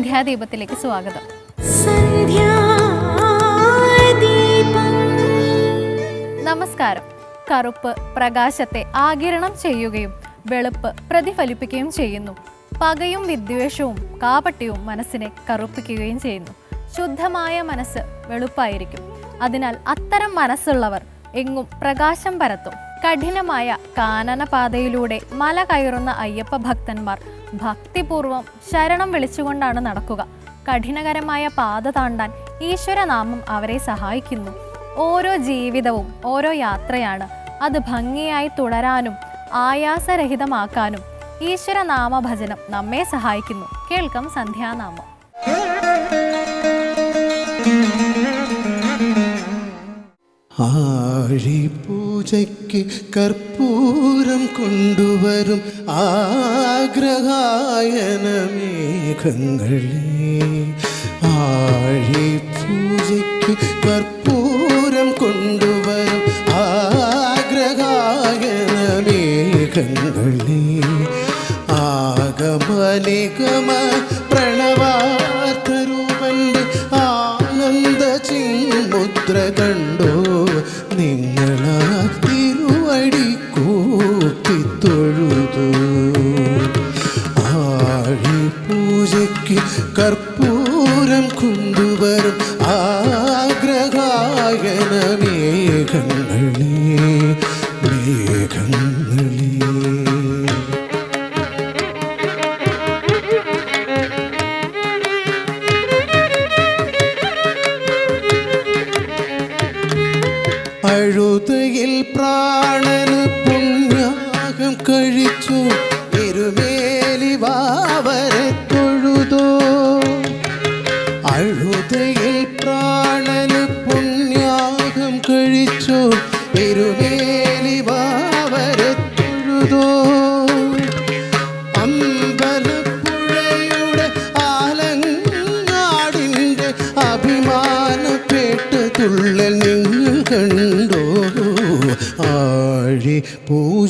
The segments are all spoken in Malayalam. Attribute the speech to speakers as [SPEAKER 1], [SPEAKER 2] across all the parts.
[SPEAKER 1] സന്ധ്യാദീപത്തിലേക്ക് സ്വാഗതം. നമസ്കാരം. കറുപ്പ് പ്രകാശത്തെ ആകിരണം ചെയ്യുകയും വെളുപ്പ് പ്രതിഫലിപ്പിക്കുകയും ചെയ്യുന്നു. പകയും വിദ്വേഷവും കാപട്യവും മനസ്സിനെ കറുപ്പിക്കുകയും ചെയ്യുന്നു. ശുദ്ധമായ മനസ്സ് വെളുപ്പായിരിക്കും. അതിനാൽ അത്തരം മനസ്സുള്ളവർ എങ്ങും പ്രകാശം പരത്തും. കഠിനമായ കാനനപാതയിലൂടെ മല കയറുന്ന അയ്യപ്പ ഭക്തന്മാർ ഭക്തിപൂർവം ശരണം വിളിച്ചുകൊണ്ടാണ് നടക്കുക. കഠിനകരമായ പാത താണ്ടാൻ ഈശ്വരനാമം അവരെ സഹായിക്കുന്നു. ഓരോ ജീവിതവും ഓരോ യാത്രയാണ്. അത് ഭംഗിയായി തുടരാനും ആയാസരഹിതമാക്കാനും ഈശ്വരനാമഭജനം നമ്മെ സഹായിക്കുന്നു. കേൾക്കാം സന്ധ്യാനാമം.
[SPEAKER 2] ആഴിപൂജയ്ക്ക് കർപ്പൂരം കൊണ്ടുവരും ആഗ്രഹായനമേഘങ്ങളെ ആഴിപൂജയ്ക്ക് കർപ്പൂരം അഴുതയിൽ പ്രാണന് പുണ്യാകം കഴിച്ചു. എരുമേലി വാവരെ തൊഴുതോ. അഴുതയിൽ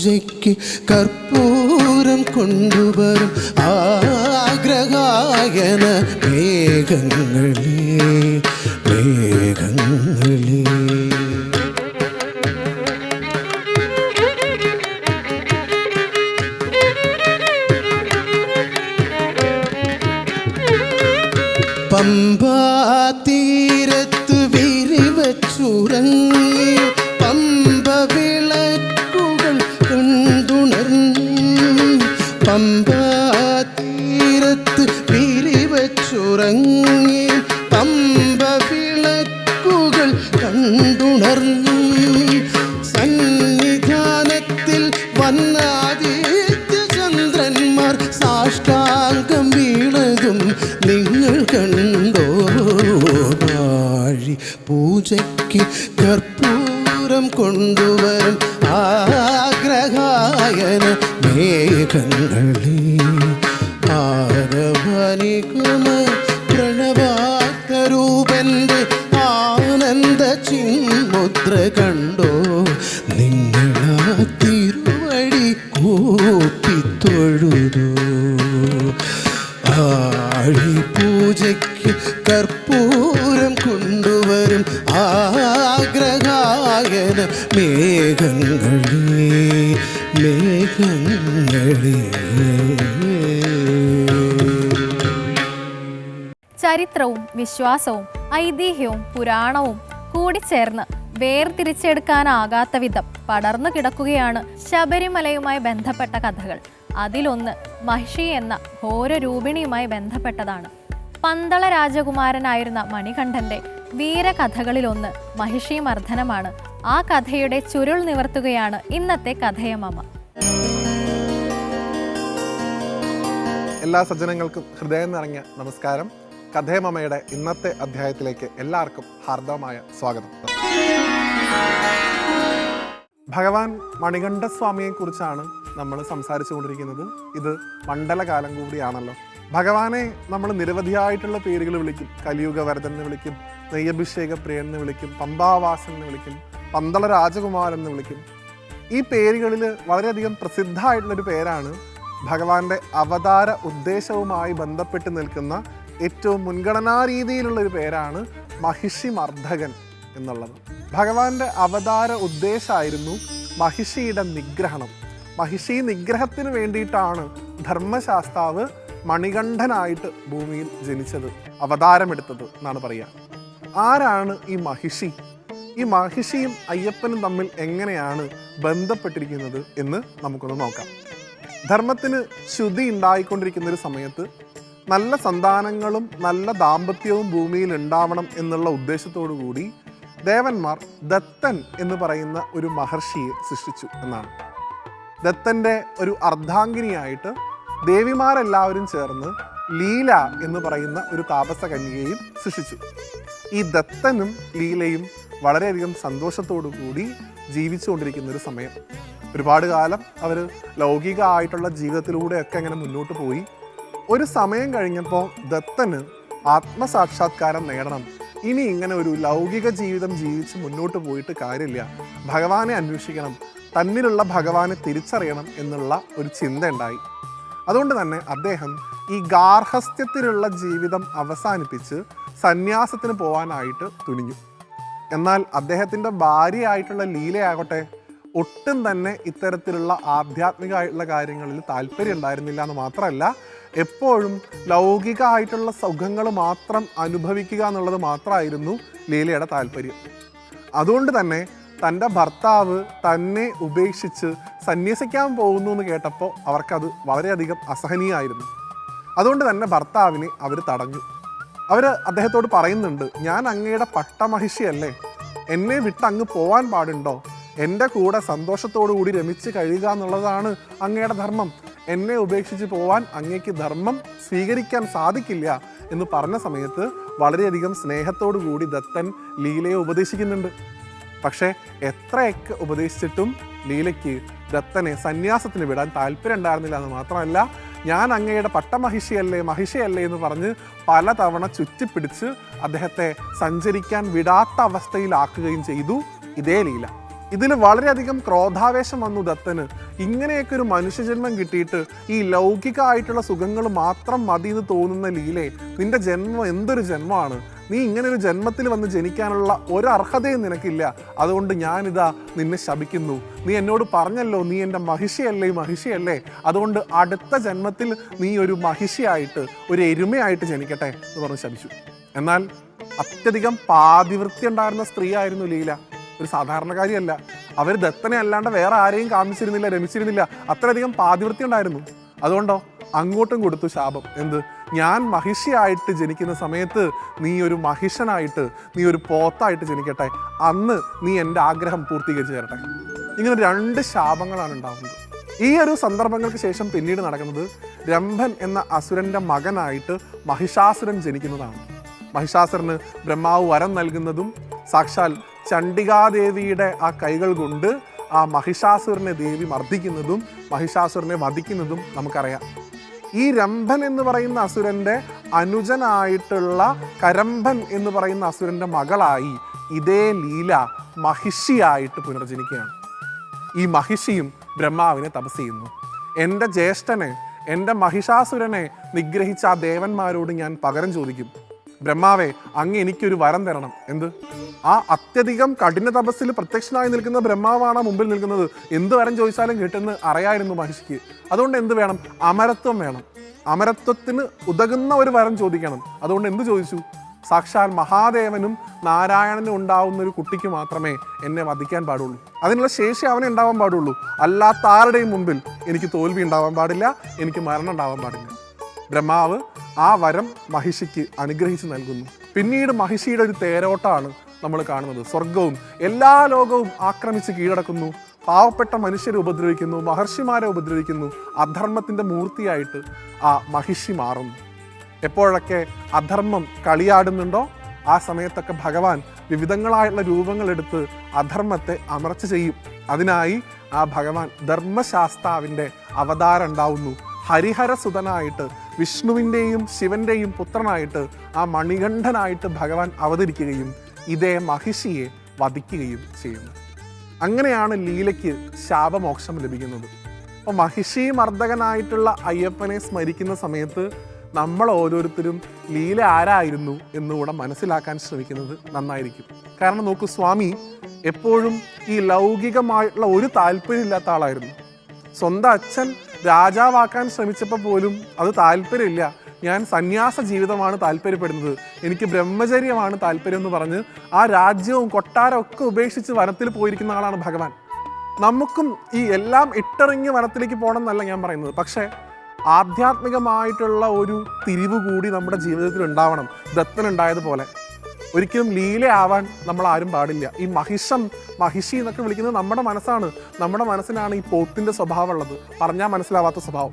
[SPEAKER 2] പൂജയ്ക്ക് കർപ്പൂരം കൊണ്ടുവരും ആഗ്രഹായന മേഘങ്ങളേ മേഘങ്ങളേ. പമ്പാ ആഗ്രഹായന മേഘങ്ങളിൽ ആരവനികുമ പ്രണവാത്തരൂപന്റെ ആനന്ദ ചിന്മുദ്ര കണ്ടോ? നിങ്ങളാ തിരുവടി കൂപ്പി തൊഴുതു ആഴി പൂജയ്ക്ക് കർപ്പൂരം കൊണ്ടുവരും ആഗ്രഹായന മേഘങ്ങളെ മേഘങ്ങളെ.
[SPEAKER 1] ചരിത്രവും വിശ്വാസവും ഐതിഹ്യവും പുരാണവും കൂടി ചേർന്ന് വേർതിരിച്ചെടുക്കാനാകാത്ത വിധം പടർന്നു കിടക്കുകയാണ് ശബരിമലയുമായി ബന്ധപ്പെട്ട കഥകൾ. അതിലൊന്ന് മഹിഷി എന്ന ഘോരരൂപിണിയുമായി ബന്ധപ്പെട്ടതാണ്. പന്തള രാജകുമാരനായിരുന്ന മണികണ്ഠന്റെ വീരകഥകളിലൊന്ന് മഹിഷി മർദ്ദനമാണ്. ആ കഥയുടെ ചുരുൾ നിവർത്തുകയാണ് ഇന്നത്തെ കഥയമമ.
[SPEAKER 3] എല്ലാ സജ്ജനങ്ങൾക്കും ഹൃദയം നിറഞ്ഞ നമസ്കാരം. കഥേമമ്മയുടെ ഇന്നത്തെ അധ്യായത്തിലേക്ക് എല്ലാവർക്കും ഹാർദവമായ സ്വാഗതം. ഭഗവാൻ മണികണ്ഠസ്വാമിയെ കുറിച്ചാണ് നമ്മൾ സംസാരിച്ചു കൊണ്ടിരിക്കുന്നത് ഇത് മണ്ഡലകാലം കൂടിയാണല്ലോ. ഭഗവാനെ നമ്മൾ നിരവധിയായിട്ടുള്ള പേരുകൾ വിളിക്കും. കലിയുഗ വരദൻ എന്ന് വിളിക്കും നെയ്യഭിഷേക പ്രിയൻ എന്ന് വിളിക്കും പമ്പാവാസൻ എന്ന് വിളിക്കും പന്തള രാജകുമാരൻ എന്ന് വിളിക്കും. ഈ പേരുകളിൽ വളരെയധികം പ്രസിദ്ധമായിട്ടുള്ളൊരു പേരാണ് ഭഗവാന്റെ അവതാര ഉദ്ദേശവുമായി ബന്ധപ്പെട്ട് നിൽക്കുന്ന ഏറ്റവും മുൻഗണനാ രീതിയിലുള്ള ഒരു പേരാണ് മഹിഷി മർദ്ദകൻ എന്നുള്ളത്. ഭഗവാന്റെ അവതാര ഉദ്ദേശമായിരുന്നു മഹിഷിയുടെ നിഗ്രഹണം. മഹിഷി നിഗ്രഹത്തിന് വേണ്ടിയിട്ടാണ് ധർമ്മശാസ്താവ് മണികണ്ഠനായിട്ട് ഭൂമിയിൽ ജനിച്ചത് അവതാരമെടുത്തത് എന്നാണ് പറയുക. ആരാണ് ഈ മഹിഷി? ഈ മഹിഷിയും അയ്യപ്പനും തമ്മിൽ എങ്ങനെയാണ് ബന്ധപ്പെട്ടിരിക്കുന്നത് എന്ന് നമുക്കൊന്ന് നോക്കാം. ധർമ്മത്തിന് ശുദ്ധി ഉണ്ടായിക്കൊണ്ടിരിക്കുന്ന ഒരു സമയത്ത് നല്ല സന്താനങ്ങളും നല്ല ദാമ്പത്യവും ഭൂമിയിൽ ഉണ്ടാവണം എന്നുള്ള ഉദ്ദേശത്തോടു കൂടി ദേവന്മാർ ദത്തൻ എന്ന് പറയുന്ന ഒരു മഹർഷിയെ സൃഷ്ടിച്ചു എന്നാണ്. ദത്തന്റെ ഒരു അർദ്ധാംഗിനിയായിട്ട് ദേവിമാരെല്ലാവരും ചേർന്ന് ലീല എന്ന് പറയുന്ന ഒരു താപസ കന്യകയും സൃഷ്ടിച്ചു. ഈ ദത്തനും ലീലയും വളരെയധികം സന്തോഷത്തോടു കൂടി ജീവിച്ചുകൊണ്ടിരിക്കുന്ന ഒരു സമയം. ഒരുപാട് കാലം അവർ ലൗകികമായിട്ടുള്ള ജീവിതത്തിലൂടെയൊക്കെ അങ്ങനെ മുന്നോട്ട് പോയി. ഒരു സമയം കഴിഞ്ഞപ്പോൾ ദത്തന് ആത്മസാക്ഷാത്കാരം നേടണം. ഇനി ഇങ്ങനെ ഒരു ലൗകിക ജീവിതം ജീവിച്ച് മുന്നോട്ട് പോയിട്ട് കാര്യമില്ല. ഭഗവാനെ അന്വേഷിക്കണം. തന്നിലുള്ള ഭഗവാനെ തിരിച്ചറിയണം എന്നുള്ള ഒരു ചിന്ത ഉണ്ടായി. അതുകൊണ്ട് തന്നെ അദ്ദേഹം ഈ ഗാർഹസ്ഥ്യത്തിലുള്ള ജീവിതം അവസാനിപ്പിച്ച് സന്യാസത്തിന് പോകാനായിട്ട് തുനിഞ്ഞു. എന്നാൽ അദ്ദേഹത്തിന്റെ ഭാര്യയായിട്ടുള്ള ലീലയാകട്ടെ ഒട്ടും തന്നെ ഇത്തരത്തിലുള്ള ആധ്യാത്മികമായിട്ടുള്ള കാര്യങ്ങളിൽ താല്പര്യം ഉണ്ടായിരുന്നില്ല എന്ന് മാത്രമല്ല എപ്പോഴും ലൗകികമായിട്ടുള്ള സുഖങ്ങൾ മാത്രം അനുഭവിക്കുക എന്നുള്ളത് മാത്രമായിരുന്നു ലീലയുടെ താല്പര്യം. അതുകൊണ്ട് തന്നെ തന്റെ ഭർത്താവ് തന്നെ ഉപേക്ഷിച്ച് സന്യസിക്കാൻ പോകുന്നു എന്ന് കേട്ടപ്പോൾ അവർക്കത് വളരെയധികം അസഹനീയമായിരുന്നു. അതുകൊണ്ട് തന്നെ ഭർത്താവിനെ അവർ തടഞ്ഞു. അവർ അദ്ദേഹത്തോട് പറയുന്നുണ്ട് ഞാൻ അങ്ങയുടെ പട്ടമഹിഷിയല്ലേ? എന്നെ വിട്ട് അങ്ങ് പോവാൻ പാടുണ്ടോ? എന്റെ കൂടെ സന്തോഷത്തോടു കൂടി രമിച്ച് കഴിയുക എന്നുള്ളതാണ് അങ്ങയുടെ ധർമ്മം. എന്നെ ഉപേക്ഷിച്ച് പോവാൻ അങ്ങേക്ക് ധർമ്മം സ്വീകരിക്കാൻ സാധിക്കില്ല എന്ന് പറഞ്ഞ സമയത്ത് വളരെയധികം സ്നേഹത്തോടു കൂടി ദത്തൻ ലീലയെ ഉപദേശിക്കുന്നുണ്ട്. പക്ഷേ എത്രയൊക്കെ ഉപദേശിച്ചിട്ടും ലീലയ്ക്ക് ദത്തനെ സന്യാസത്തിന് വിടാൻ താല്പര്യം ഉണ്ടായിരുന്നില്ല എന്ന് മാത്രമല്ല ഞാൻ അങ്ങയുടെ പട്ടമഹിഷിയല്ലേ മഹിഷയല്ലേ എന്ന് പറഞ്ഞ് പലതവണ ചുറ്റിപ്പിടിച്ച് അദ്ദേഹത്തെ സഞ്ചരിക്കാൻ വിടാത്ത അവസ്ഥയിലാക്കുകയും ചെയ്തു ഇതേ ലീല. ഇതിൽ വളരെയധികം ക്രോധാവേശം വന്നു ദത്തന്. ഇങ്ങനെയൊക്കെ ഒരു മനുഷ്യജന്മം കിട്ടിയിട്ട് ഈ ലൗകികമായിട്ടുള്ള സുഖങ്ങൾ മാത്രം മതി എന്ന് തോന്നുന്ന ലീലെ നിന്റെ ജന്മം എന്തൊരു ജന്മമാണ്? നീ ഇങ്ങനെ ഒരു ജന്മത്തിൽ വന്ന് ജനിക്കാനുള്ള ഒരു അർഹതയും നിനക്കില്ല. അതുകൊണ്ട് ഞാനിതാ നിന്നെ ശപിക്കുന്നു. നീ എന്നോട് പറഞ്ഞല്ലോ നീ എന്റെ മഹിഷിയല്ലേ മഹിഷിയല്ലേ? അതുകൊണ്ട് അടുത്ത ജന്മത്തിൽ നീ ഒരു മഹിഷിയായിട്ട് ഒരു എരുമയായിട്ട് ജനിക്കട്ടെ എന്ന് പറഞ്ഞ് ശപിച്ചു. എന്നാൽ അത്യധികം പാതിവൃത്തി ഉണ്ടായിരുന്ന സ്ത്രീയായിരുന്നു ലീല. ഒരു സാധാരണക്കാരിയല്ല അവർ ദത്തനെ അല്ലാണ്ട് വേറെ ആരെയും കാമിച്ചിരുന്നില്ല രമിച്ചിരുന്നില്ല. അത്രയധികം പാതിവൃത്തി ഉണ്ടായിരുന്നു. അതുകൊണ്ടോ? അങ്ങോട്ടും കൊടുത്തു ശാപം. എന്ത്? ഞാൻ മഹിഷിയായിട്ട് ജനിക്കുന്ന സമയത്ത് നീ ഒരു മഹിഷനായിട്ട് നീ ഒരു പോത്തായിട്ട് ജനിക്കട്ടെ. അന്ന് നീ എന്റെ ആഗ്രഹം പൂർത്തീകരിച്ചു തരട്ടെ. ഇങ്ങനെ രണ്ട് ശാപങ്ങളാണ് ഉണ്ടാകുന്നത് ഈ ഒരു സന്ദർഭങ്ങൾക്ക് ശേഷം പിന്നീട് നടക്കുന്നത് രംഭൻ എന്ന അസുരന്റെ മകനായിട്ട് മഹിഷാസുരൻ ജനിക്കുന്നതാണ്. മഹിഷാസുരന് ബ്രഹ്മാവ് വരം നൽകുന്നതും സാക്ഷാൽ ചണ്ഡികാദേവിയുടെ ആ കൈകൾ കൊണ്ട് ആ മഹിഷാസുരനെ ദേവി മർദ്ദിക്കുന്നതും മഹിഷാസുരനെ വധിക്കുന്നതും നമുക്കറിയാം. ഈ രംഭൻ എന്ന് പറയുന്ന അസുരന്റെ അനുജനായിട്ടുള്ള കരംഭൻ എന്ന് പറയുന്ന അസുരന്റെ മകളായി ഇതേ ലീല മഹിഷിയായിട്ട് പുനർജനിക്കുകയാണ്. ഈ മഹിഷിയും ബ്രഹ്മാവിനെ തപസ് ചെയ്യുന്നു. എന്റെ ജ്യേഷ്ഠനെ എന്റെ മഹിഷാസുരനെ നിഗ്രഹിച്ച ആ ദേവന്മാരോട് ഞാൻ പകരം ചോദിക്കും. ബ്രഹ്മാവെ അങ്ങ് എനിക്കൊരു വരം തരണം. എന്ത്? ആ അത്യധികം കഠിന തപസ്സിൽ പ്രത്യക്ഷനായി നിൽക്കുന്ന ബ്രഹ്മാവാണ് മുമ്പിൽ നിൽക്കുന്നത്. എന്ത് വരം ചോദിച്ചാലും കിട്ടുമെന്ന് അറിയായിരുന്നു മഹിഷിക്ക് അതുകൊണ്ട് എന്ത് വേണം? അമരത്വം വേണം. അമരത്വത്തിന് ഉതകുന്ന ഒരു വരം ചോദിക്കണം. അതുകൊണ്ട് എന്ത് ചോദിച്ചു? സാക്ഷാൽ മഹാദേവനും നാരായണനും ഉണ്ടാവുന്ന ഒരു കുട്ടിക്ക് മാത്രമേ എന്നെ വധിക്കാൻ പാടുള്ളൂ. അതിനുള്ള ശേഷി അവനെ ഉണ്ടാവാൻ പാടുള്ളൂ. അല്ലാത്ത ആരുടെയും മുമ്പിൽ എനിക്ക് തോൽവി ഉണ്ടാവാൻ പാടില്ല എനിക്ക് മരണം ഉണ്ടാവാൻ പാടില്ല. ബ്രഹ്മാവ് ആ വരം മഹിഷിക്ക് അനുഗ്രഹിച്ച് നൽകുന്നു. പിന്നീട് മഹിഷിയുടെ ഒരു തേരോട്ടാണ് നമ്മൾ കാണുന്നത്. സ്വർഗവും എല്ലാ ലോകവും ആക്രമിച്ച് കീഴടക്കുന്നു. പാവപ്പെട്ട മനുഷ്യരെ ഉപദ്രവിക്കുന്നു. മഹർഷിമാരെ ഉപദ്രവിക്കുന്നു. അധർമ്മത്തിന്റെ മൂർത്തിയായിട്ട് ആ മഹിഷി മാറുന്നു. എപ്പോഴൊക്കെ അധർമ്മം കളിയാടുന്നുണ്ടോ ആ സമയത്തൊക്കെ ഭഗവാൻ വിവിധങ്ങളായുള്ള രൂപങ്ങളെടുത്ത് അധർമ്മത്തെ അമർച്ച ചെയ്യും. അതിനായി ആ ഭഗവാൻ ധർമ്മശാസ്താവിന്റെ അവതാരം ഉണ്ടാവുന്നു. ഹരിഹരസുതനായിട്ട് വിഷ്ണുവിന്റെയും ശിവന്റെയും പുത്രനായിട്ട് ആ മണികണ്ഠനായിട്ട് ഭഗവാൻ അവതരിക്കുകയും ഇതേ മഹിഷിയെ വധിക്കുകയും ചെയ്യുന്നു. അങ്ങനെയാണ് ലീലയ്ക്ക് ശാപമോക്ഷം ലഭിക്കുന്നത്. അപ്പോൾ മഹിഷി മർദ്ദകനായിട്ടുള്ള അയ്യപ്പനെ സ്മരിക്കുന്ന സമയത്ത് നമ്മൾ ഓരോരുത്തരും ലീല ആരായിരുന്നു എന്നുകൂടെ മനസ്സിലാക്കാൻ ശ്രമിക്കുന്നത് നന്നായിരിക്കും. കാരണം നോക്കൂ സ്വാമി എപ്പോഴും ഈ ലൗകികമായിട്ടുള്ള ഒരു താല്പര്യമില്ലാത്ത ആളായിരുന്നു. സ്വന്തം അച്ഛൻ രാജാവാക്കാൻ ശ്രമിച്ചപ്പോൾ പോലും അത് താല്പര്യമില്ല. ഞാൻ സന്യാസ ജീവിതമാണ് താല്പര്യപ്പെടുന്നത്. എനിക്ക് ബ്രഹ്മചര്യമാണ് താല്പര്യം എന്ന് പറഞ്ഞ് ആ രാജ്യവും കൊട്ടാരവും ഒക്കെ ഉപേക്ഷിച്ച് വനത്തിൽ പോയിരിക്കുന്ന ആളാണ് ഭഗവാൻ. നമുക്കും ഈ എല്ലാം ഇട്ടിറങ്ങി വനത്തിലേക്ക് പോകണം എന്നല്ല ഞാൻ പറയുന്നത്. പക്ഷേ ആധ്യാത്മികമായിട്ടുള്ള ഒരു തിരിവ് കൂടി നമ്മുടെ ജീവിതത്തിൽ ഉണ്ടാവണം. ദത്തനുണ്ടായതുപോലെ ഒരിക്കലും ലീലയാവാൻ നമ്മൾ ആരും പാടില്ല. ഈ മഹിഷം മഹിഷി എന്നൊക്കെ വിളിക്കുന്നത് നമ്മുടെ മനസ്സാണ്. നമ്മുടെ മനസ്സിനാണ് ഈ പോത്തിന്റെ സ്വഭാവമുള്ളത്. പറഞ്ഞാൽ മനസ്സിലാവാത്ത സ്വഭാവം.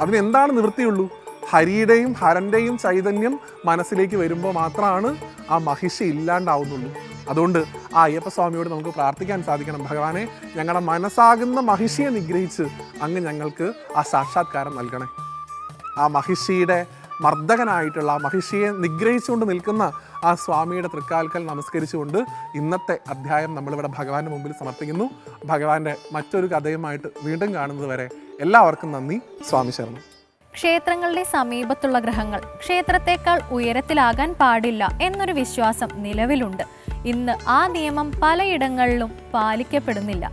[SPEAKER 3] അതിനെന്താണ് നിവൃത്തിയുള്ളൂ? ഹരിയുടെയും ഹരന്റെയും ചൈതന്യം മനസ്സിലേക്ക് വരുമ്പോൾ മാത്രമാണ് ആ മഹിഷി ഇല്ലാണ്ടാവുന്നുള്ളൂ. അതുകൊണ്ട് ആ അയ്യപ്പ സ്വാമിയോട് നമുക്ക് പ്രാർത്ഥിക്കാൻ സാധിക്കണം. ഭഗവാനെ ഞങ്ങളുടെ മനസ്സാകുന്ന മഹിഷിയെ നിഗ്രഹിച്ച് അങ്ങ് ഞങ്ങൾക്ക് ആ സാക്ഷാത്കാരം നൽകണേ. ആ മഹിഷിയുടെ മർദ്ദകനായിട്ടുള്ള ആ മഹിഷിയെ നിഗ്രഹിച്ചുകൊണ്ട് നിൽക്കുന്ന ആ സ്വാമിയുടെ തൃക്കാൽക്കൽ നമസ്കരിച്ചുകൊണ്ട് ഇന്നത്തെ അധ്യായം നമ്മളിവിടെ ഭഗവാന്റെ മുമ്പിൽ സമർപ്പിക്കുന്നു. ഭഗവാന്റെ മറ്റൊരു കഥയുമായിട്ട് വീണ്ടും കാണുന്നത് വരെ എല്ലാവർക്കും നന്ദി. സ്വാമി ശരണം.
[SPEAKER 1] ക്ഷേത്രങ്ങളുടെ സമീപത്തുള്ള ഗ്രഹങ്ങൾ ക്ഷേത്രത്തെക്കാൾ ഉയരത്തിലാകാൻ പാടില്ല എന്നൊരു വിശ്വാസം നിലവിലുണ്ട്. ഇന്ന് ആ നിയമം പലയിടങ്ങളിലും പാലിക്കപ്പെടുന്നില്ല.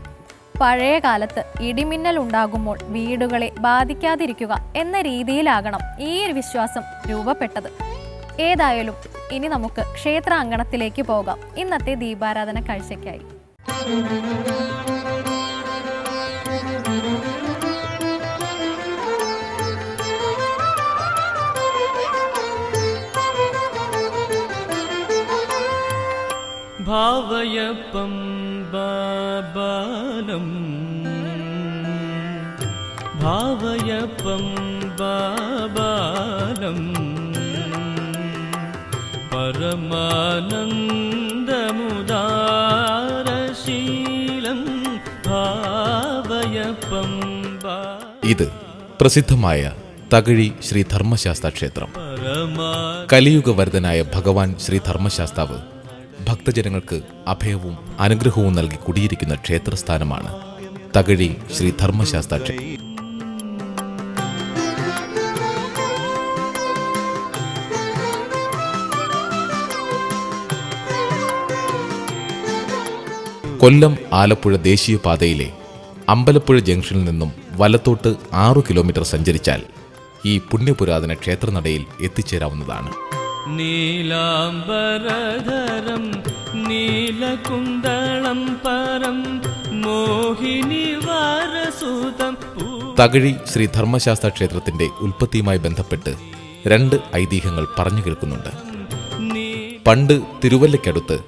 [SPEAKER 1] പഴയ കാലത്ത് ഇടിമിന്നൽ ഉണ്ടാകുമ്പോൾ വീടുകളെ ബാധിക്കാതിരിക്കുക എന്ന രീതിയിലാകണം ഈ ഒരു വിശ്വാസം രൂപപ്പെട്ടത്. ഏതായാലും ഇനി നമുക്ക് ക്ഷേത്ര അങ്കണത്തിലേക്ക് പോകാം. ഇന്നത്തെ ദീപാരാധന കാഴ്ചയ്ക്കായി.
[SPEAKER 4] ഭാവയപ്പം ബാബാലം ഭാവയപ്പം ബാബാലം പരമാനന്ദമുദാരശീലം ഭാവയപ്പം ബാ
[SPEAKER 5] ഇത് പ്രസിദ്ധമായ തകഴി ശ്രീ ധർമ്മശാസ്ത്ര ക്ഷേത്രം കലിയുഗവരതനായ ഭഗവാൻ ശ്രീ ധർമ്മശാസ്താവ് ഭക്തജനങ്ങൾക്ക് അഭയവും അനുഗ്രഹവും നൽകി കുടിയിരിക്കുന്ന ക്ഷേത്രസ്ഥാനമാണ് തകഴി ശ്രീ ധർമ്മശാസ്ത്ര ക്ഷേത്രം കൊല്ലം ആലപ്പുഴ ദേശീയപാതയിലെ അമ്പലപ്പുഴ ജംഗ്ഷനിൽ നിന്നും വലത്തോട്ട് ആറു കിലോമീറ്റർ സഞ്ചരിച്ചാൽ ഈ പുണ്യപുരാതന ക്ഷേത്രനടയിൽ എത്തിച്ചേരാവുന്നതാണ്.
[SPEAKER 4] നീലാംബരധരം നീലകുന്തളം പരം മോഹിനി വാരസൂതം
[SPEAKER 5] തകഴി ശ്രീ ധർമ്മശാസ്ത്ര ക്ഷേത്രത്തിന്റെ ഉൽപ്പത്തിയുമായി ബന്ധപ്പെട്ട് രണ്ട് ഐതിഹ്യങ്ങൾ പറഞ്ഞു കേൾക്കുന്നുണ്ട്. പണ്ട് തിരുവല്ലയ്ക്കടുത്ത്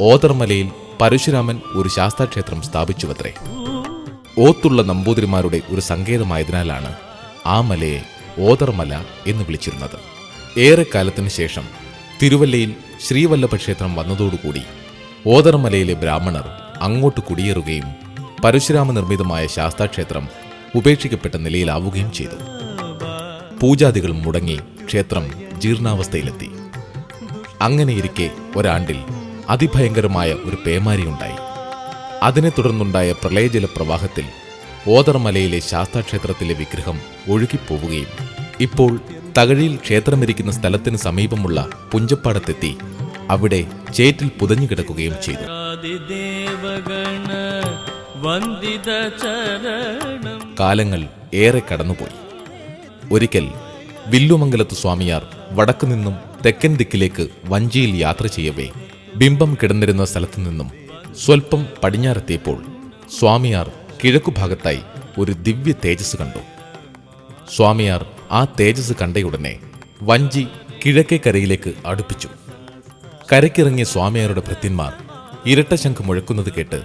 [SPEAKER 5] ഓതർമലയിൽ പരശുരാമൻ ഒരു ശാസ്താക്ഷേത്രം സ്ഥാപിച്ചുവത്രേ. ഓത്തുള്ള നമ്പൂതിരിമാരുടെ ഒരു സങ്കേതമായതിനാലാണ് ആ മലയെ ഓതർമല എന്ന് വിളിച്ചിരുന്നത്. ഏറെക്കാലത്തിന് ശേഷം തിരുവല്ലയിൽ ശ്രീവല്ലഭ ക്ഷേത്രം വന്നതോടുകൂടി ഓതർമലയിലെ ബ്രാഹ്മണർ അങ്ങോട്ട് കുടിയേറുകയും പരശുരാമ നിർമ്മിതമായ ശാസ്താക്ഷേത്രം ഉപേക്ഷിക്കപ്പെട്ട നിലയിലാവുകയും ചെയ്തു. പൂജാദികൾ മുടങ്ങി ക്ഷേത്രം ജീർണാവസ്ഥയിലെത്തി. അങ്ങനെയിരിക്കെ ഒരാണ്ടിൽ അതിഭയങ്കരമായ ഒരു പേമാരിയുണ്ടായി. അതിനെ തുടർന്നുണ്ടായ പ്രളയജല പ്രവാഹത്തിൽ ഓതർമലയിലെ ശാസ്താക്ഷേത്രത്തിലെ വിഗ്രഹം ഒഴുകിപ്പോവുകയും ഇപ്പോൾ തകഴിയിൽ ക്ഷേത്രമിരിക്കുന്ന സ്ഥലത്തിന് സമീപമുള്ള പുഞ്ചപ്പാടത്തെത്തി അവിടെ ചേറ്റിൽ പുതഞ്ഞു കിടക്കുകയും ചെയ്തു. കാലങ്ങൾ ഏറെ കടന്നുപോയി. ഒരിക്കൽ വില്ലുമംഗലത്ത് സ്വാമിയാർ വടക്കു നിന്നും തെക്കൻ ദിക്കിലേക്ക് വഞ്ചിയിൽ യാത്ര ചെയ്യവേ ബിംബം കിടന്നിരുന്ന സ്ഥലത്തു നിന്നും സ്വൽപ്പം പടിഞ്ഞാറെത്തിയപ്പോൾ സ്വാമിയാർ കിഴക്കുഭാഗത്തായി ഒരു ദിവ്യ തേജസ് കണ്ടു. സ്വാമിയാർ ആ തേജസ് കണ്ടയുടനെ വഞ്ചി കിഴക്കേ കരയിലേക്ക് അടുപ്പിച്ചു. കരയ്ക്കിറങ്ങിയ സ്വാമിയാരുടെ ഭൃത്യന്മാർ ഇരട്ടശംഖ് മുഴക്കുന്നത് കേട്ട്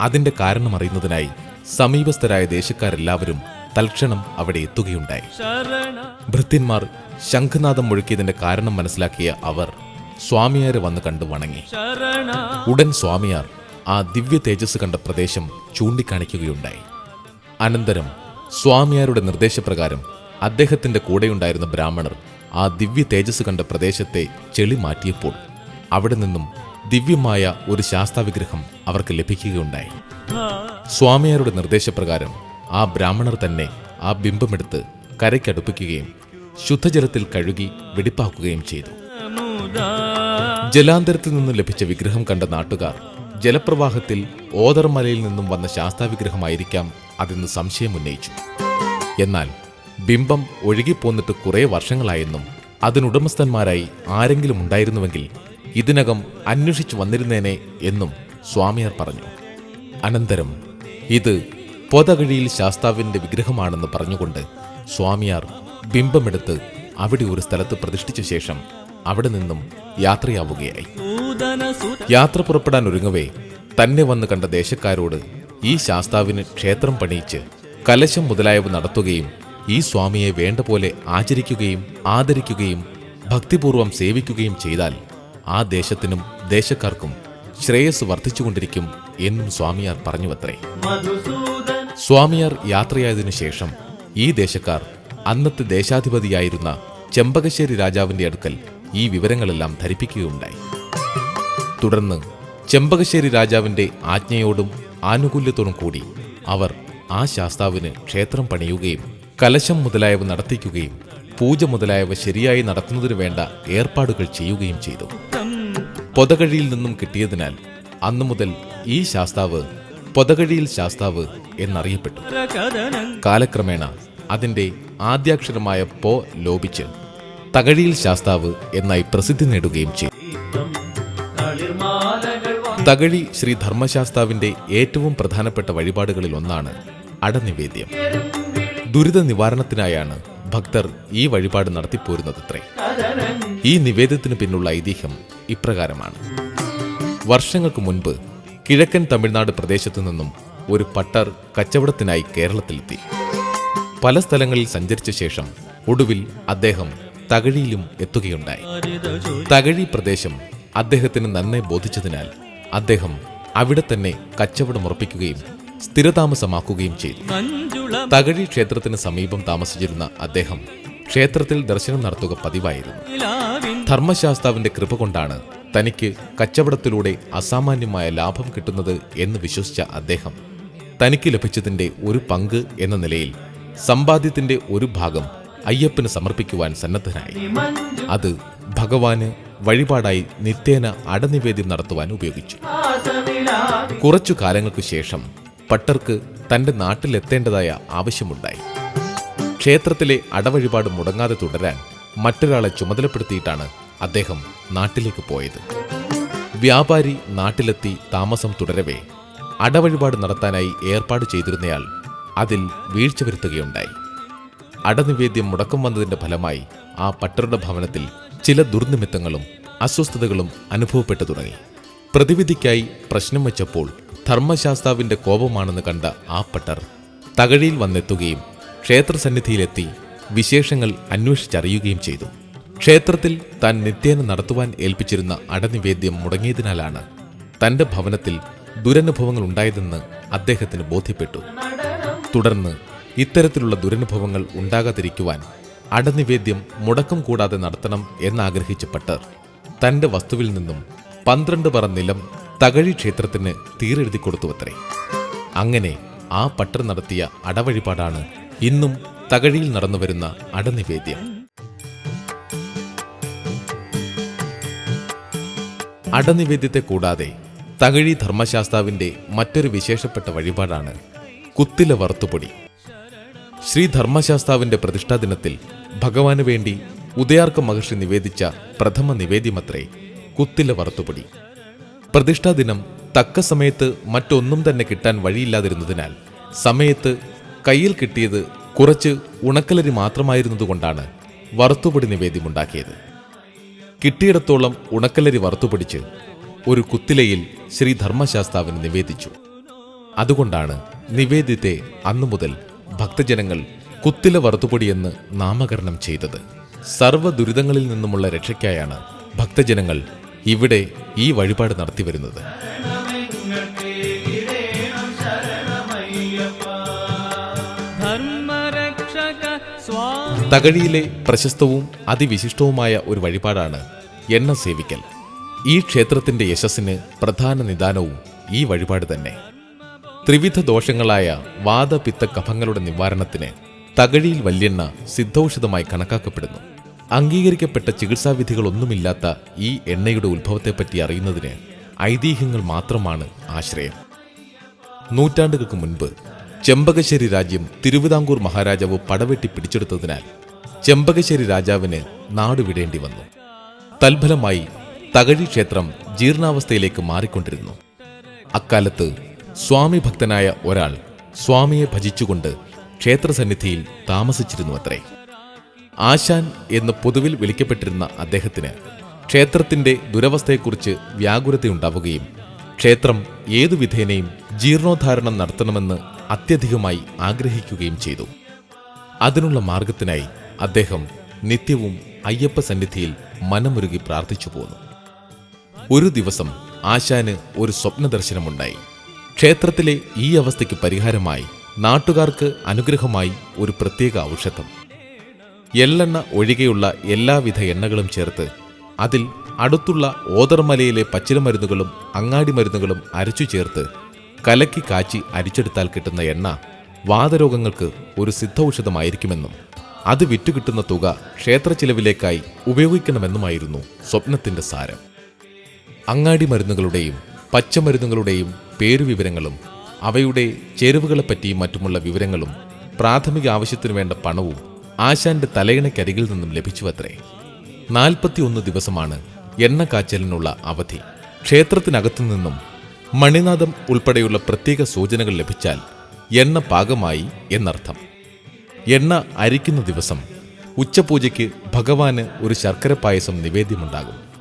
[SPEAKER 5] അതിന്റെ കാരണം അറിയുന്നതിനായി സമീപസ്ഥരായ ദേശക്കാരെല്ലാവരും തൽക്ഷണം അവിടെ എത്തുകയുണ്ടായി. ഭൃത്യന്മാർ ശംഖനാഥം മുഴക്കിയതിന്റെ കാരണം മനസ്സിലാക്കിയ അവർ സ്വാമിയാരെ വന്ന് കണ്ടു വണങ്ങി. ഉടൻ സ്വാമിയാർ ആ ദിവ്യ തേജസ് കണ്ട പ്രദേശം ചൂണ്ടിക്കാണിക്കുകയുണ്ടായി. അനന്തരം സ്വാമിയാരുടെ നിർദ്ദേശപ്രകാരം അദ്ദേഹത്തിന്റെ കൂടെയുണ്ടായിരുന്ന ബ്രാഹ്മണർ ആ ദിവ്യ തേജസ് കണ്ട പ്രദേശത്തെ ചെളി മാറ്റിയപ്പോൾ അവിടെ നിന്നും ദിവ്യമായ ഒരു ശാസ്താവിഗ്രഹം അവർക്ക് ലഭിക്കുകയുണ്ടായി. സ്വാമിയാരുടെ നിർദ്ദേശപ്രകാരം ആ ബ്രാഹ്മണർ തന്നെ ആ ബിംബമെടുത്ത് കരയ്ക്കടുപ്പിക്കുകയും ശുദ്ധജലത്തിൽ കഴുകി വെടിപ്പാക്കുകയും ചെയ്തു. ജലാന്തരത്തിൽ നിന്നും ലഭിച്ച വിഗ്രഹം കണ്ട നാട്ടുകാർ ജലപ്രവാഹത്തിൽ ഓദർമലയിൽ നിന്നും വന്ന ശാസ്താവിഗ്രഹമായിരിക്കാം അതെന്ന് സംശയമുന്നയിച്ചു എന്നാൽ ബിംബം ഒഴുകിപ്പോന്നിട്ട് കുറേ വർഷങ്ങളായെന്നും അതിനുടമസ്ഥന്മാരായി ആരെങ്കിലും ഉണ്ടായിരുന്നുവെങ്കിൽ ഇതിനകം അന്വേഷിച്ചു വന്നിരുന്നേനെ എന്നും സ്വാമിയാർ പറഞ്ഞു. അനന്തരം ഇത് പൊതകഴിയിൽ ശാസ്താവിന്റെ വിഗ്രഹമാണെന്ന് പറഞ്ഞുകൊണ്ട് സ്വാമിയാർ ബിംബമെടുത്ത് അവിടെ ഒരു സ്ഥലത്ത് പ്രതിഷ്ഠിച്ച ശേഷം അവിടെ നിന്നും യാത്രയാവുകയായി. യാത്ര പുറപ്പെടാൻ ഒരുങ്ങവേ തന്നെ വന്ന് കണ്ട ദേശക്കാരോട് ഈ ശാസ്താവിന് ക്ഷേത്രം പണിയിച്ച് കലശം മുതലായവ നടത്തുകയും ഈ സ്വാമിയെ വേണ്ട പോലെ ആചരിക്കുകയും ആദരിക്കുകയും ഭക്തിപൂർവം സേവിക്കുകയും ചെയ്താൽ ആ ദേശത്തിനും ദേശക്കാർക്കും ശ്രേയസ് വർദ്ധിച്ചുകൊണ്ടിരിക്കും എന്നും സ്വാമിയാർ പറഞ്ഞുവത്രേ. സ്വാമിയാർ യാത്രയായതിനു ശേഷം ഈ ദേശക്കാർ അന്നത്തെ ദേശാധിപതിയായിരുന്ന ചെമ്പകശ്ശേരി രാജാവിന്റെ അടുക്കൽ ഈ വിവരങ്ങളെല്ലാം ധരിപ്പിക്കുകയുണ്ടായി. തുടർന്ന് ചെമ്പകശ്ശേരി രാജാവിന്റെ ആജ്ഞയോടും ആനുകൂല്യത്തോടും കൂടി അവർ ആ ശാസ്താവിന് ക്ഷേത്രം പണിയുകയും കലശം മുതലായവ നടത്തിക്കുകയും പൂജ മുതലായവ ശരിയായി നടത്തുന്നതിനു വേണ്ട ഏർപ്പാടുകൾ ചെയ്യുകയും ചെയ്തു. പൊതകഴിയിൽ നിന്നും കിട്ടിയതിനാൽ അന്നു മുതൽ ഈ ശാസ്താവ് പൊതകഴിയിൽ ശാസ്താവ് എന്നറിയപ്പെട്ടു. കാലക്രമേണ അതിന്റെ ആദ്യാക്ഷരമായ പോ ലോപിച്ച് തകഴിയിൽ ശാസ്താവ് എന്നായി പ്രസിദ്ധി നേടുകയും ചെയ്തു. തകഴി ശ്രീ ധർമ്മശാസ്താവിന്റെ ഏറ്റവും പ്രധാനപ്പെട്ട വഴിപാടുകളിൽ ഒന്നാണ് അടനിവേദ്യം. ദുരിത നിവാരണത്തിനായാണ് ഭക്തർ ഈ വഴിപാട് നടത്തിപ്പോരുന്നതത്രേ. ഈ നിവേദ്യത്തിന് പിന്നുള്ള ഐതിഹ്യം ഇപ്രകാരമാണ്. വർഷങ്ങൾക്ക് മുൻപ് കിഴക്കൻ തമിഴ്നാട് പ്രദേശത്തു നിന്നും ഒരു പട്ടർ കച്ചവടത്തിനായി കേരളത്തിലെത്തി. പല സ്ഥലങ്ങളിൽ സഞ്ചരിച്ച ശേഷം ഒടുവിൽ അദ്ദേഹം തകഴിയിലും എത്തുകയുണ്ടായി. തകഴി പ്രദേശം അദ്ദേഹത്തിന് നന്നെ ബോധിച്ചതിനാൽ അദ്ദേഹം അവിടെ തന്നെ കച്ചവടം കച്ചവടമുറപ്പിക്കുകയും സ്ഥിരതാമസമാക്കുകയും ചെയ്തു. തകഴി ക്ഷേത്രത്തിന് സമീപം താമസിച്ചിരുന്ന അദ്ദേഹം ക്ഷേത്രത്തിൽ ദർശനം നടത്തുക പതിവായിരുന്നു. ധർമ്മശാസ്താവിന്റെ കൃപ കൊണ്ടാണ് തനിക്ക് കച്ചവടത്തിലൂടെ അസാമാന്യമായ ലാഭം കിട്ടുന്നത് എന്ന് വിശ്വസിച്ച അദ്ദേഹം തനിക്ക് ലഭിച്ചതിന്റെ ഒരു പങ്ക് എന്ന നിലയിൽ സമ്പാദ്യത്തിന്റെ ഒരു ഭാഗം അയ്യപ്പന് സമർപ്പിക്കുവാൻ സന്നദ്ധനായി. അത് ഭഗവാന് വഴിപാടായി നിത്യേന അടനിവേദ്യം നടത്തുവാൻ ഉപയോഗിച്ചു. കുറച്ചു കാലങ്ങൾക്കു ശേഷം പട്ടർക്ക് തന്റെ നാട്ടിലെത്തേണ്ടതായ ആവശ്യമുണ്ടായി. ക്ഷേത്രത്തിലെ അടവഴിപാട് മുടങ്ങാതെ തുടരാൻ മറ്റൊരാളെ ചുമതലപ്പെടുത്തിയിട്ടാണ് അദ്ദേഹം നാട്ടിലേക്ക് പോയത്. വ്യാപാരി നാട്ടിലെത്തി താമസം തുടരവേ അടവഴിപാട് നടത്താനായി ഏർപ്പാട് ചെയ്തിരുന്നയാൾ അതിൽ വീഴ്ച വരുത്തുകയുണ്ടായി. അടനിവേദ്യം മുടക്കം വന്നതിന്റെ ഫലമായി ആ പട്ടറുടെ ഭവനത്തിൽ ചില ദുർനിമിത്തങ്ങളും അസ്വസ്ഥതകളും അനുഭവപ്പെട്ടു തുടങ്ങി. പ്രതിവിധിക്കായി പ്രശ്നം വെച്ചപ്പോൾ ധർമ്മശാസ്താവിന്റെ കോപമാണെന്ന് കണ്ട ആ പട്ടർ തകഴിയിൽ വന്നെത്തുകയും ക്ഷേത്രസന്നിധിയിലെത്തി വിശേഷങ്ങൾ അന്വേഷിച്ചറിയുകയും ചെയ്തു. ക്ഷേത്രത്തിൽ താൻ നിത്യേന നടത്തുവാൻ ഏൽപ്പിച്ചിരുന്ന അടനിവേദ്യം മുടങ്ങിയതിനാലാണ് തന്റെ ഭവനത്തിൽ ദുരനുഭവങ്ങൾ ഉണ്ടായതെന്ന് അദ്ദേഹത്തിന് ബോധ്യപ്പെട്ടു. തുടർന്ന് ഇത്തരത്തിലുള്ള ദുരനുഭവങ്ങൾ ഉണ്ടാകാതിരിക്കുവാൻ അടനിവേദ്യം മുടക്കം കൂടാതെ നടത്തണം എന്നാഗ്രഹിച്ച പട്ടർ തന്റെ വസ്തുവിൽ നിന്നും പന്ത്രണ്ട് പറ നിലം തകഴി ക്ഷേത്രത്തിന് തീരെഴുതി കൊടുത്തുവത്രേ. അങ്ങനെ ആ പട്ടർ നടത്തിയ അടവഴിപാടാണ് ഇന്നും തകഴിയിൽ നടന്നുവരുന്ന അടനിവേദ്യം. അടനിവേദ്യത്തെ കൂടാതെ തകഴി ധർമ്മശാസ്താവിന്റെ മറ്റൊരു വിശേഷപ്പെട്ട വഴിപാടാണ് കുത്തില വറുത്തുപൊടി ശ്രീ ധർമ്മശാസ്താവിന്റെ പ്രതിഷ്ഠാ ദിനത്തിൽ ഭഗവാന് വേണ്ടി ഉദയാർക്ക മഹർഷി നിവേദിച്ച പ്രഥമ നിവേദ്യമത്രേ കുത്തില വറുത്തുപൊടി. പ്രതിഷ്ഠാ ദിനം തക്ക സമയത്ത് മറ്റൊന്നും തന്നെ കിട്ടാൻ വഴിയില്ലാതിരുന്നതിനാൽ സമയത്ത് കയ്യിൽ കിട്ടിയത് കുറച്ച് ഉണക്കലരി മാത്രമായിരുന്നതുകൊണ്ടാണ് വറുത്തുപൊടി നിവേദ്യമുണ്ടാക്കിയത്. കിട്ടിയിടത്തോളം ഉണക്കലരി വറുത്തുപിടിച്ച് ഒരു കുത്തിലയിൽ ശ്രീ ധർമ്മശാസ്താവിന് നിവേദിച്ചു. അതുകൊണ്ടാണ് നിവേദ്യത്തെ അന്നു മുതൽ ഭക്തജനങ്ങൾ കുത്തില വറുത്തുപൊടിയെന്ന് നാമകരണം ചെയ്തത്. സർവ ദുരിതങ്ങളിൽ നിന്നുമുള്ള രക്ഷയ്ക്കായാണ് ഭക്തജനങ്ങൾ ഇവിടെ ഈ വഴിപാട് നടത്തിവരുന്നത് തകഴിയിലെ പ്രശസ്തവും അതിവിശിഷ്ടവുമായ ഒരു വഴിപാടാണ് എണ്ണ സേവിക്കൽ. ഈ ക്ഷേത്രത്തിന്റെ യശസ്സിന് പ്രധാന നിദാനവും ഈ വഴിപാട് തന്നെ. ത്രിവിധ ദോഷങ്ങളായ വാദപിത്ത കഫങ്ങളുടെ നിവാരണത്തിന് തകഴിയിൽ വല്യെണ്ണ സിദ്ധൌഷധമായി കണക്കാക്കപ്പെടുന്നു. അംഗീകരിക്കപ്പെട്ട ചികിത്സാവിധികളൊന്നുമില്ലാത്ത ഈ എണ്ണയുടെ ഉത്ഭവത്തെപ്പറ്റി അറിയുന്നതിന് ഐതിഹ്യങ്ങൾ മാത്രമാണ് ആശ്രയം. നൂറ്റാണ്ടുകൾക്ക് മുൻപ് ചെമ്പകശ്ശേരി രാജ്യം തിരുവിതാംകൂർ മഹാരാജാവ് പടവെട്ടി പിടിച്ചെടുത്തതിനാൽ ചെമ്പകശ്ശേരി രാജാവിന് നാടുവിടേണ്ടി വന്നു. തൽഫലമായി തകഴി ക്ഷേത്രം ജീർണാവസ്ഥയിലേക്ക് മാറിക്കൊണ്ടിരുന്നു. അക്കാലത്ത് സ്വാമി ഭക്തനായ ഒരാൾ സ്വാമിയെ ഭജിച്ചുകൊണ്ട് ക്ഷേത്രസന്നിധിയിൽ താമസിച്ചിരുന്നു അത്രേ ആശാൻ എന്ന് പൊതുവിൽ വിളിക്കപ്പെട്ടിരുന്ന അദ്ദേഹത്തിന് ക്ഷേത്രത്തിന്റെ ദുരവസ്ഥയെക്കുറിച്ച് വ്യാകുലതയുണ്ടാവുകയും ക്ഷേത്രം ഏതു വിധേനയും ജീർണോദ്ധാരണം നടത്തണമെന്ന് അത്യധികമായി ആഗ്രഹിക്കുകയും ചെയ്തു. അതിനുള്ള മാർഗത്തിനായി അദ്ദേഹം നിത്യവും അയ്യപ്പ സന്നിധിയിൽ മനമുരുകി പ്രാർത്ഥിച്ചു പോന്നു ഒരു ദിവസം ആശാന് ഒരു സ്വപ്നദർശനമുണ്ടായി. ക്ഷേത്രത്തിലെ ഈ അവസ്ഥയ്ക്ക് പരിഹാരമായി നാട്ടുകാർക്ക് അനുഗ്രഹമായി ഒരു പ്രത്യേക ഔഷധം. എള്ളെണ്ണ ഒഴികെയുള്ള എല്ലാവിധ എണ്ണകളും ചേർത്ത് അതിൽ അടുത്തുള്ള ഓതർമലയിലെ പച്ചിലമരുന്നുകളും അങ്ങാടി മരുന്നുകളും അരച്ചു ചേർത്ത് കലക്കി കാച്ചി അരിച്ചെടുത്താൽ കിട്ടുന്ന എണ്ണ വാതരോഗങ്ങൾക്ക് ഒരു സിദ്ധൌഷധമായിരിക്കുമെന്നും അത് വിറ്റുകിട്ടുന്ന തുക ക്ഷേത്ര ചിലവിലേക്കായി ഉപയോഗിക്കണമെന്നുമായിരുന്നു സ്വപ്നത്തിന്റെ സാരം. അങ്ങാടി മരുന്നുകളുടെയും പച്ചമരുന്നുകളുടെയും പേരുവിവരങ്ങളും അവയുടെ ചേരുവകളെപ്പറ്റിയും മറ്റുമുള്ള വിവരങ്ങളും പ്രാഥമിക ആവശ്യത്തിനു വേണ്ട പണവും ആശാന്റെ തലയിണയ്ക്കരികിൽ നിന്നും ലഭിച്ചുവത്രേ. നാൽപ്പത്തിയൊന്ന് ദിവസമാണ് എണ്ണ കാച്ചലിനുള്ള അവധി. ക്ഷേത്രത്തിനകത്തു നിന്നും മണിനാഥം ഉൾപ്പെടെയുള്ള പ്രത്യേക സൂചനകൾ ലഭിച്ചാൽ എണ്ണ പാകമായി എന്നർത്ഥം. എണ്ണ അരിക്കുന്ന ദിവസം ഉച്ചപൂജയ്ക്ക് ഭഗവാന് ഒരു ശർക്കര പായസം നിവേദ്യമുണ്ടാകും.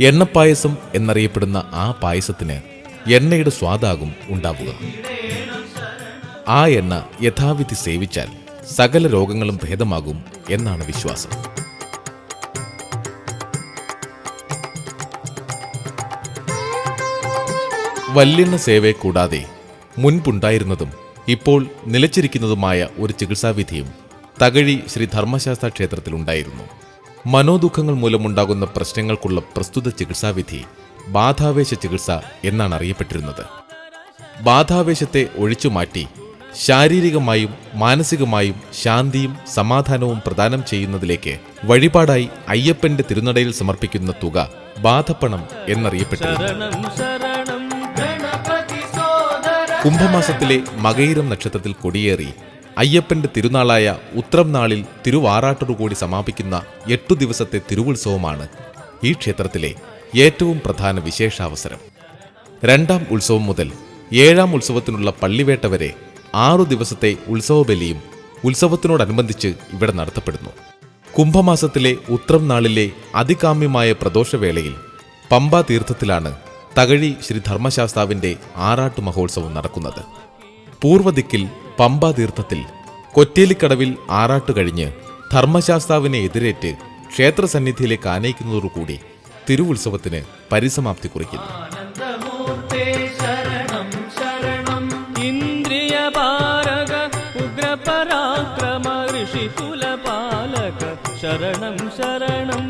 [SPEAKER 5] എണ്ണപ്പായസം എന്നറിയപ്പെടുന്ന ആ പായസത്തിന് എണ്ണയുടെ സ്വാദാകും ഉണ്ടാവുക. ആ എണ്ണ യഥാവിധി സേവിച്ചാൽ സകല രോഗങ്ങളും ഭേദമാകും എന്നാണ് വിശ്വാസം. വല്യെണ്ണ സേവയെ കൂടാതെ മുൻപുണ്ടായിരുന്നതും ഇപ്പോൾ നിലച്ചിരിക്കുന്നതുമായ ഒരു ചികിത്സാവിധിയും തകഴി ശ്രീ ധർമ്മശാസ്ത്ര ക്ഷേത്രത്തിലുണ്ടായിരുന്നു മനോദുഃഖങ്ങൾ മൂലമുണ്ടാകുന്ന പ്രശ്നങ്ങൾക്കുള്ള പ്രസ്തുത ചികിത്സാവിധി ബാധാവേശ ചികിത്സ എന്നാണ് അറിയപ്പെട്ടിരുന്നത്. ബാധാവേശത്തെ ഒഴിച്ചുമാറ്റി ശാരീരികമായും മാനസികമായും ശാന്തിയും സമാധാനവും പ്രദാനം ചെയ്യുന്നതിലേക്ക് വഴിപാടായി അയ്യപ്പന്റെ തിരുനടയിൽ സമർപ്പിക്കുന്ന തുക ബാധപ്പണം എന്നറിയപ്പെട്ടിരുന്നു. കുംഭമാസത്തിലെ മകയിരം നക്ഷത്രത്തിൽ കൊടിയേറി അയ്യപ്പന്റെ തിരുനാളായ ഉത്രം നാളിൽ തിരുവാറാട്ടോടുകൂടി സമാപിക്കുന്ന എട്ടു ദിവസത്തെ തിരുവുത്സവമാണ് ഈ ക്ഷേത്രത്തിലെ ഏറ്റവും പ്രധാന വിശേഷാവസരം. രണ്ടാം ഉത്സവം മുതൽ ഏഴാം ഉത്സവത്തിനുള്ള പള്ളിവേട്ട വരെ ആറു ദിവസത്തെ ഉത്സവബലിയും ഉത്സവത്തിനോടനുബന്ധിച്ച് ഇവിടെ നടത്തപ്പെടുന്നു. കുംഭമാസത്തിലെ ഉത്രം നാളിലെ അതികാമ്യമായ പ്രദോഷവേളയിൽ പമ്പാ തീർത്ഥത്തിലാണ് തകഴി ശ്രീ ധർമ്മശാസ്താവിന്റെ ആറാട്ട് മഹോത്സവം നടക്കുന്നത്. പൂർവദിക്കിൽ പമ്പാ തീർത്ഥത്തിൽ കൊറ്റേലിക്കടവിൽ ആറാട്ട് കഴിഞ്ഞ് ധർമ്മശാസ്താവിനെ എതിരേറ്റ് ക്ഷേത്രസന്നിധിയിലേക്ക് ആനയിക്കുന്നതോടുകൂടി തിരുവുത്സവത്തിന് പരിസമാപ്തി കുറിക്കുന്നു
[SPEAKER 4] ശരണം ശരണം.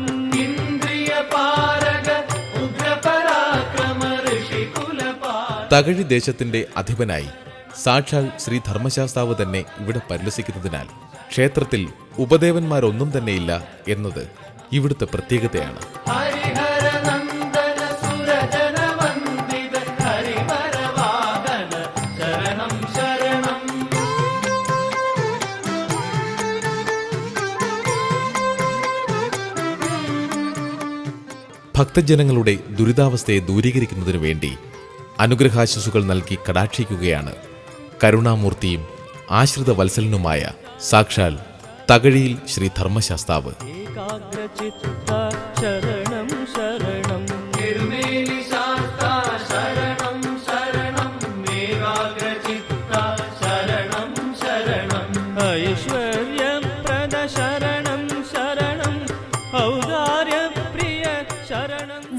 [SPEAKER 5] തകഴി ദേശത്തിന്റെ അധിപനായി സാക്ഷാൽ ശ്രീ ധർമ്മശാസ്താവ് തന്നെ ഇവിടെ പരിലസിക്കുന്നതിനാൽ ക്ഷേത്രത്തിൽ ഉപദേവന്മാരൊന്നും തന്നെയില്ല എന്നത് ഇവിടുത്തെ പ്രത്യേകതയാണ്. ഭക്തജനങ്ങളുടെ ദുരിതാവസ്ഥയെ ദൂരീകരിക്കുന്നതിനു വേണ്ടി അനുഗ്രഹാശിസുകൾ നൽകി കടാക്ഷിക്കുകയാണ് കരുണാമൂർത്തിയും ആശ്രിത വത്സലനുമായ സാക്ഷാൽ തകഴിയിൽ ശ്രീ ധർമ്മശാസ്താവ്.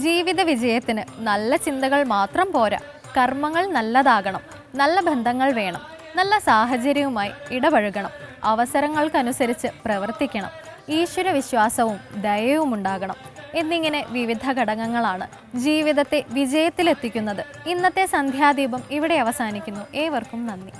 [SPEAKER 1] ജീവിത വിജയത്തിന് നല്ല ചിന്തകൾ മാത്രം പോരാ. കർമ്മങ്ങൾ നല്ലതാകണം. നല്ല ബന്ധങ്ങൾ വേണം. നല്ല സാഹചര്യവുമായി ഇടപഴകണം. അവസരങ്ങൾക്കനുസരിച്ച് പ്രവർത്തിക്കണം. ഈശ്വര വിശ്വാസവും ദയവും ഉണ്ടാകണം എന്നിങ്ങനെ വിവിധ ഘടകങ്ങളാണ് ജീവിതത്തെ വിജയത്തിലെത്തിക്കുന്നത്. ഇന്നത്തെ സന്ധ്യാദീപം ഇവിടെ അവസാനിക്കുന്നു. ഏവർക്കും നന്ദി.